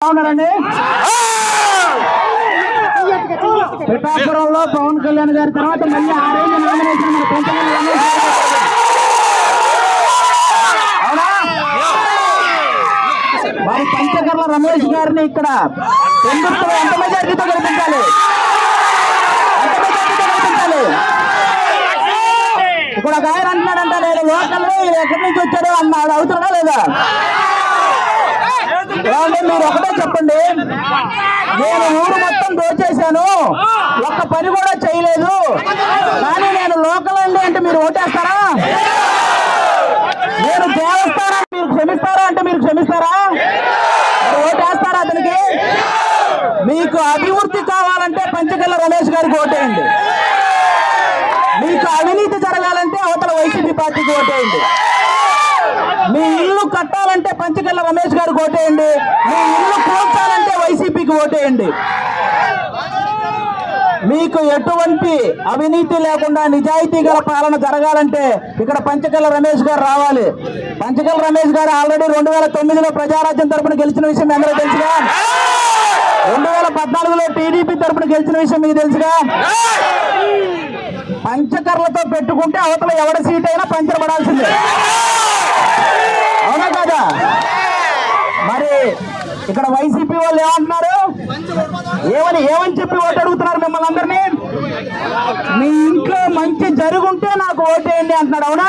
ఉన్నారండి పిఠాపురంలో పవన్ కళ్యాణ్ గారి తర్వాత మళ్ళీ ఆరేంజ్ నామినేషన్ మన పెంచగల రమేష్ మరి పంచకర్ల రమేష్ గారిని ఇక్కడ ఎందుకు ఎంత మెజార్టీతో గెలిపించాలి? ఇప్పుడు ఒక ఆయన అంటున్నాడంట నేను లోకల్లో ఎక్కడి నుంచి వచ్చాడు అన్నాడు. అవుతున్నా లేదా? ఏమండి మీరు ఒకటే చెప్పండి. నేను ఊరు మొత్తం దోచేశాను. ఒక్క పని కూడా చేయలేదు. కానీ నేను లోకల్ అండి అంటే మీరు ఓటేస్తారా? నేను దేవస్తారా మీరు క్షమిస్తారా అంటే మీరు క్షమిస్తారా? ఓటేస్తారా అతనికి? మీకు అభివృద్ధి కావాలంటే పంచగల్ల రమేష్ గారికి ఓటేయండి. మీకు అవినీతి జరగాలంటే అవతల వైసీపీ పార్టీకి ఓటేయండి. మీ ఇల్లు కట్టాలంటే పంచకల్ల రమేష్ గారికి ఓటేయండి. మీ ఇల్లు కూల్చాలంటే వైసీపీకి ఓటేయండి. మీకు ఎటువంటి అవినీతి లేకుండా నిజాయితీ గల పాలన జరగాలంటే ఇక్కడ పంచకల్ల రమేష్ గారు రావాలి. పంచకల్ల రమేష్ గారు ఆల్రెడీ రెండు వేల తొమ్మిదిలో ప్రజారాజ్యం తరపున గెలిచిన విషయం అందరూ తెలుసుగా? రెండు వేల పద్నాలుగులో టీడీపీ తరపున గెలిచిన విషయం మీకు తెలుసుగా? పంచకర్లతో పెట్టుకుంటే అవతల ఎవరి సీట్ అయినా పంచర్ పడాల్సిందే. అవునా కాదా? మరి ఇక్కడ వైసీపీ వాళ్ళు ఏమంటున్నారు? ఏమని ఏమని చెప్పి ఓటు అడుగుతున్నారు మిమ్మల్ని అందరినీ? మీ ఇంట్లో మంచి జరుగుంటే నాకు ఓటేయండి అంటున్నాడు అవునా?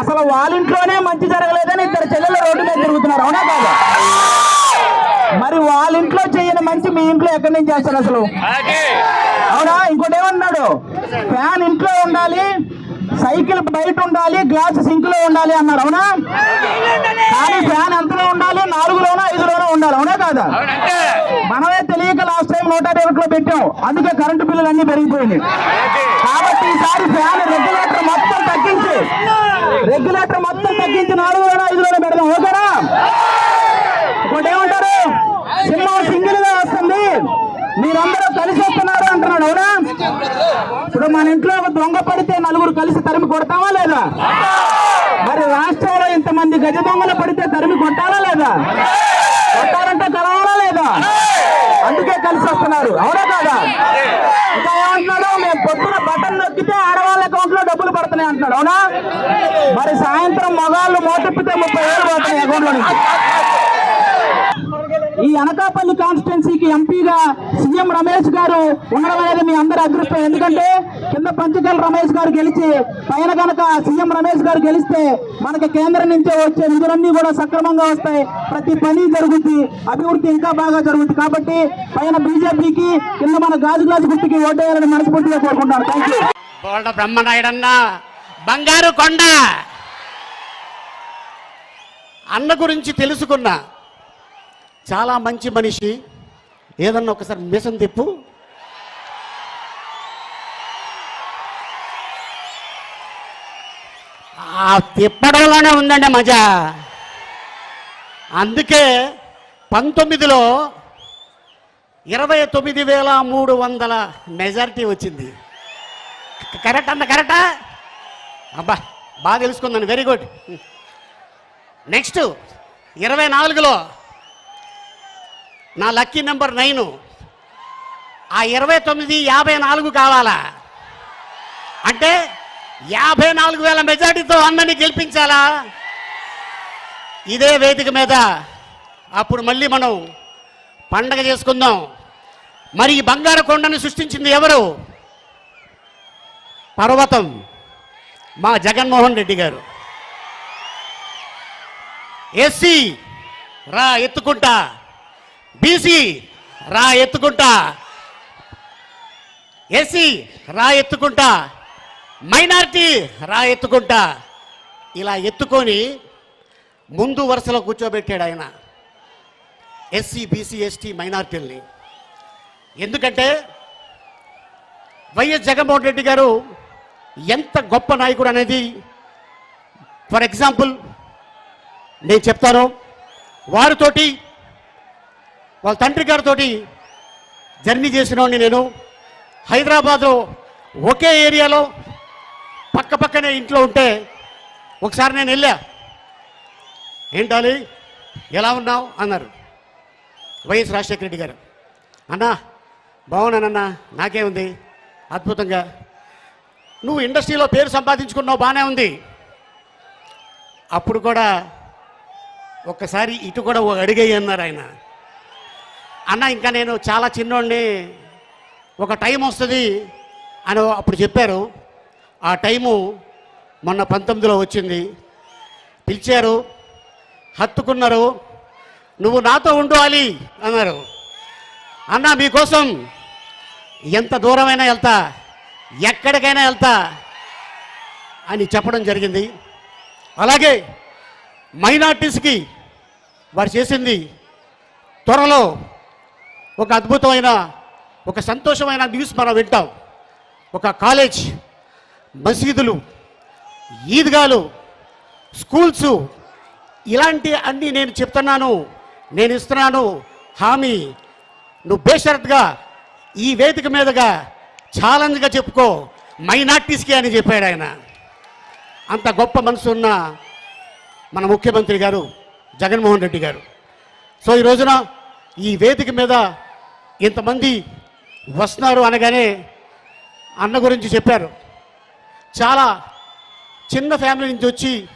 అసలు వాళ్ళ ఇంట్లోనే మంచి జరగలేదని ఇద్దరు చెల్లెలు రోడ్డు మీద తిరుగుతున్నారు అవునా కాదా? మరి వాళ్ళ ఇంట్లో చేయని మంచి మీ ఇంట్లో ఎక్కడి నుంచి చేస్తారు అసలు? అవునా? ఇంకోటి ఏమన్నాడు? ఫ్యాన్ ఇంట్లో ఉండాలి సైకిల్ బయట ఉండాలి గ్లాస్ సింక్లో ఉండాలి అన్నాడు అవునా? కానీ ఫ్యాన్ ఎంతలో ఉండాలి నాలుగులోనో ఐదులోనో ఉండాలి అవునా కాదా? మనమే తెలియక లాస్ట్ టైం నూట ఒకటిలో పెట్టాం అందుకే కరెంటు బిల్లులు అన్ని పెరిగిపోయినాయి కాబట్టి ఈసారి ఫ్యాన్ రెగ్యులేటర్ మొత్తం తగ్గించి. రెగ్యులేటర్ మొత్తం తగ్గించి నాలుగులోనో ఐదులోనో పెడదాం ఓకేనా? ఇంకోటి ఏమంటారు? సినిమా సింగిల్గా వస్తుంది. మీరందరూ కలిసి వస్తున్నారు అంటున్నాడు అవునా? ఇప్పుడు మన ఇంట్లో ఒక దొంగ పడితే నలుగురు కలిసి తరిమి కొడతావా లేదా? మరి రాష్ట్రంలో ఇంతమంది గజ దొంగలు పడితే తరిమి కొట్టాలా లేదా? కొట్టాలంటే కలవాలా లేదా? అందుకే కలిసి వస్తున్నారు. అవునా కాదా? ఇంకా ఏమంటున్నాడు? మేము పొద్దున బటన్ నొక్కితే ఆడవాళ్ళ అకౌంట్లో డబ్బులు పడుతున్నాయి అంటున్నాడు. అవునా? మరి సాయంత్రం మగాళ్ళు మోటెప్పితే ముప్పై వేలు పడుతున్నాయి అకౌంట్లో నుంచి ఈ అనకాపల్లి కాన్స్టిట్యున్సీకి ఎంపీగా సీఎం రమేష్ గారు ఉండడం అనేది మీ అందరి అదృష్టం. ఎందుకంటే కింద పంచకల్ రమేష్ గారు గెలిచి పైన కనుక సీఎం రమేష్ గారు గెలిస్తే మనకి కేంద్రం నుంచే వచ్చే నిధులన్నీ కూడా సక్రమంగా వస్తాయి. ప్రతి పని జరుగుద్ది అభివృద్ధి ఇంకా బాగా జరుగుతుంది కాబట్టి పైన బీజేపీకి కింద మన గాజు గ్లాసు గుర్తుకి ఓటేయాలని మనస్ఫూర్తిగా కోరుకుంటాను థ్యాంక్ యూ బ్రహ్మనాయుడన్న బంగారు కొండ. అన్న గురించి తెలుసుకున్నా. చాలా మంచి మనిషి. ఏదన్నా ఒకసారి మిషన్ తిప్పు. ఆ తిప్పడంలోనే ఉందండి మజా. అందుకే పంతొమ్మిదిలో ఇరవై తొమ్మిది వేల మూడు వందల మెజారిటీ వచ్చింది. కరెక్ట్ అంత కరెక్టా? అబ్బా బాగా తెలుసుకుందాను వెరీ గుడ్ నెక్స్ట్ ఇరవై నాలుగులో నా లక్కీ నెంబర్ నైన్. ఆ ఇరవై తొమ్మిది యాభై నాలుగు కావాలా? అంటే యాభై నాలుగు వేల మెజార్టీతో అన్నని గెలిపించాలా? ఇదే వేదిక మీద అప్పుడు మళ్ళీ మనం పండగ చేసుకుందాం. మరి ఈ బంగారు కొండను సృష్టించింది ఎవరు? పర్వతం మా జగన్మోహన్ రెడ్డి గారు. ఎస్సీ రా ఎత్తుకుంటా. బీసీ రా ఎత్తుకుంటా. ఎస్సీ రా ఎత్తుకుంటా. మైనార్టీ రా ఎత్తుకుంటా. ఇలా ఎత్తుకొని ముందు వరుసలో కూర్చోబెట్టాడు ఆయన. ఎస్సీ బీసీ ఎస్టీ మైనార్టీల్ని. ఎందుకంటే వైఎస్ జగన్మోహన్ రెడ్డి గారు ఎంత గొప్ప నాయకుడు అనేది ఫర్ ఎగ్జాంపుల్ నేను చెప్తాను. వారితోటి వాళ్ళ తండ్రి గారితో జర్నీ చేసినోడిని నేను. హైదరాబాద్లో ఒకే ఏరియాలో పక్క పక్కనే ఇంట్లో ఉంటే ఒకసారి నేను వెళ్ళా. ఏంటాలి ఎలా ఉన్నావు? అన్నారు. వైఎస్ రాజశేఖర రెడ్డి గారు. అన్నా బాగున్నానన్నా నాకేముంది అద్భుతంగా. నువ్వు ఇండస్ట్రీలో పేరు సంపాదించుకున్నావు బాగానే ఉంది. అప్పుడు కూడా ఒక్కసారి ఇటు కూడా ఓ అన్నారు ఆయన. అన్న ఇంకా నేను చాలా చిన్నోడిని ఒక టైం వస్తుంది అని అప్పుడు చెప్పారు. ఆ టైము మొన్న పంతొమ్మిదిలో వచ్చింది. పిలిచారు హత్తుకున్నారు నువ్వు నాతో ఉండు అలీ అన్నారు. అన్న మీకోసం ఎంత దూరమైనా వెళ్తా ఎక్కడికైనా వెళ్తా అని చెప్పడం జరిగింది. అలాగే మైనార్టీస్కి వారు చేసింది త్వరలో ఒక అద్భుతమైన ఒక సంతోషమైన న్యూస్ మనం వింటాం. ఒక కాలేజ్ మసీదులు ఈద్గాలు స్కూల్స్ ఇలాంటి అన్నీ నేను చెప్తున్నాను నేను ఇస్తున్నాను. హామీ నువ్వు బేషరత్గా ఈ వేదిక మీదుగా ఛాలెంజ్గా చెప్పుకో. మైనార్టీస్కి అని చెప్పాడు ఆయన. అంత గొప్ప మనసు ఉన్న మన ముఖ్యమంత్రి గారు జగన్మోహన్ రెడ్డి గారు. సో ఈ రోజున ఈ వేదిక మీద ఇంతమంది వస్తున్నారు అనగానే అన్న గురించి చెప్పారు. చాలా చిన్న ఫ్యామిలీ నుంచి వచ్చి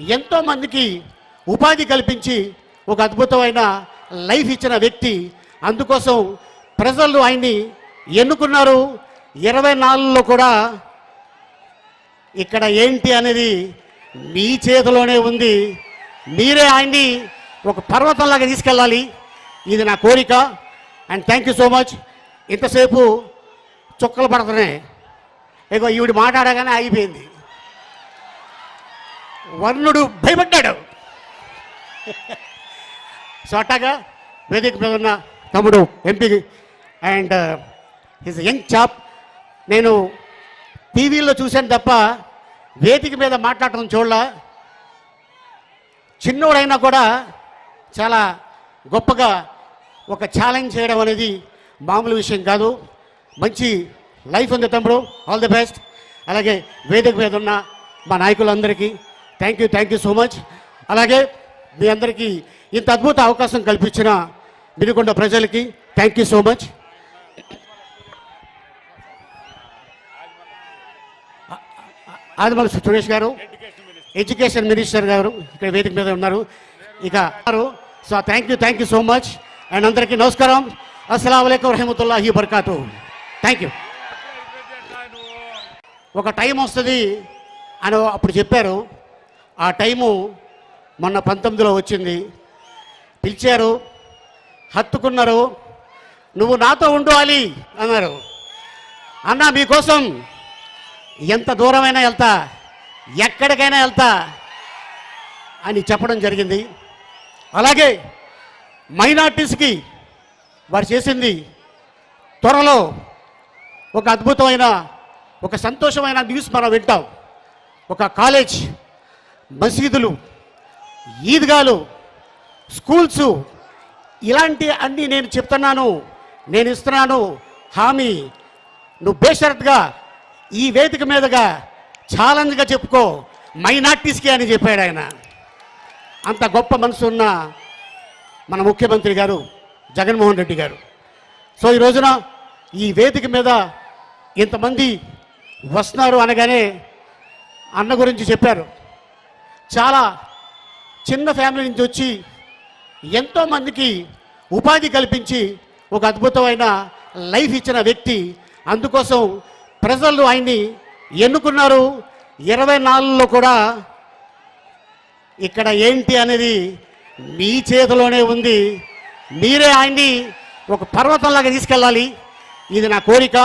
ఎంతోమందికి ఉపాధి కల్పించి ఒక అద్భుతమైన లైఫ్ ఇచ్చిన వ్యక్తి. అందుకోసం ప్రజలు ఆయన్ని ఎన్నుకున్నారు. ఇరవై నాలుగులో కూడా ఇక్కడ ఏంటి అనేది మీ చేతిలోనే ఉంది. మీరే ఆయన్ని ఒక పర్వతంలాగా తీసుకెళ్ళాలి. ఇది నా కోరిక. And thank you so much ఇంతసేపు చుక్కలు పడుతున్నాయి. ఇగో ఈవిడ మాట్లాడగానే ఆగిపోయింది. వర్ణుడు భయపడ్డాడు. సో అట్టాగా వేదిక మీద ఉన్న తమ్ముడు MP and his young chap నేను టీవీలో చూశాను తప్ప వేదిక మీద మాట్లాడటం చూడలా. చిన్నోడైనా కూడా చాలా గొప్పగా ఒక ఛాలెంజ్ చేయడం అనేది మామూలు విషయం కాదు. మంచి లైఫ్ ఉంది తమ్ముడు. ఆల్ ది బెస్ట్ అలాగే వేదిక మీద ఉన్న మా నాయకులందరికీ thank you thank you so much అలాగే మీ అందరికీ ఇంత అద్భుత అవకాశం కల్పించిన వినుకొండ ప్రజలకి thank you so much Adimala Suresh గారు ఎడ్యుకేషన్ మినిస్టర్ గారు ఇక్కడ వేదిక మీద ఉన్నారు. ఇక so thank you thank you so much and అందరికీ నమస్కారం. అస్సలం అయికం రహమతుల్లాహి బర్కాతు థ్యాంక్ యూ ఒక టైం వస్తుంది అని అప్పుడు చెప్పారు. ఆ టైము మొన్న పంతొమ్మిదిలో వచ్చింది. పిలిచారు. హత్తుకున్నారు. నువ్వు నాతో ఉండు అలీ అన్నారు. అన్న మీకోసం ఎంత దూరమైనా వెళ్తా ఎక్కడికైనా వెళ్తా అని చెప్పడం జరిగింది. అలాగే మైనార్టీస్కి వారు చేసింది త్వరలో ఒక అద్భుతమైన ఒక సంతోషమైన న్యూస్ మనం వింటాం. ఒక కాలేజ్ మసీదులు ఈద్గాలు స్కూల్స్ ఇలాంటి అన్నీ నేను చెప్తున్నాను నేను ఇస్తున్నాను. హామీ నువ్వు బేషరత్గా ఈ వేదిక మీదుగా ఛాలెంజ్గా చెప్పుకో మైనార్టీస్కి అని చెప్పాడు ఆయన. అంత గొప్ప మనసు ఉన్న మన ముఖ్యమంత్రి గారు జగన్మోహన్ రెడ్డి గారు. సో ఈ రోజున ఈ వేదిక మీద ఇంతమంది వస్తున్నారు అనగానే అన్న గురించి చెప్పారు. చాలా చిన్న ఫ్యామిలీ నుంచి వచ్చి ఎంతోమందికి ఉపాధి కల్పించి ఒక అద్భుతమైన లైఫ్ ఇచ్చిన వ్యక్తి. అందుకోసం ప్రజలు ఆయన్ని ఎన్నుకున్నారు. ఇరవై నాలుగులో కూడా ఇక్కడ ఏంటి అనేది మీ చేతిలోనే ఉంది. మీరే ఆయన్ని ఒక పర్వతంలాగా తీసుకెళ్ళాలి. ఇది నా కోరిక.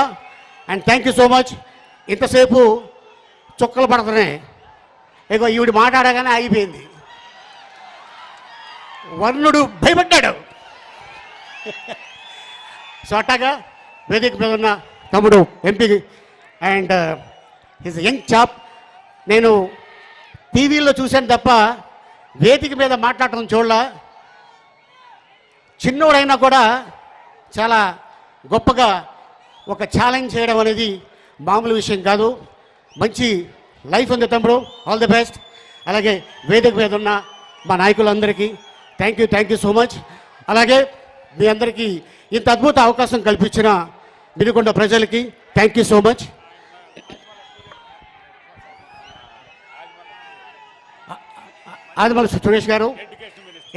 And thank you so much ఇంతసేపు చుక్కలు పడుతున్నాయి ఇగో ఈవిడ మాట్లాడగానే ఆగిపోయింది. వర్ణుడు భయపడ్డాడు. సో అట్టాగా వేదిక మీద ఉన్న తమ్ముడు MP and his young chap నేను టీవీలో చూశాను తప్ప వేదిక మీద మాట్లాడటం చూడలా. చిన్నోడైనా కూడా చాలా గొప్పగా ఒక ఛాలెంజ్ చేయడం అనేది మామూలు విషయం కాదు. మంచి లైఫ్ ఉంది తమ్ముడు. ఆల్ ది బెస్ట్ అలాగే వేదిక మీద ఉన్న మా నాయకులందరికీ thank you thank you so much అలాగే మీ అందరికీ ఇంత అద్భుత అవకాశం కల్పించిన వినుకొండ ప్రజలకి thank you so much Adimala Suresh గారు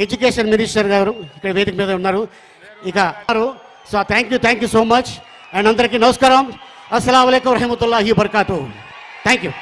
ఎడ్యుకేషన్ మినిస్టర్ గారు ఇక్కడ వేదిక మీద ఉన్నారు. ఇక so thank you thank you so much and అందరికీ నమస్కారం. అస్సలం అయికం వరహమతుల్లాహి బర్కాతు థ్యాంక్ యూ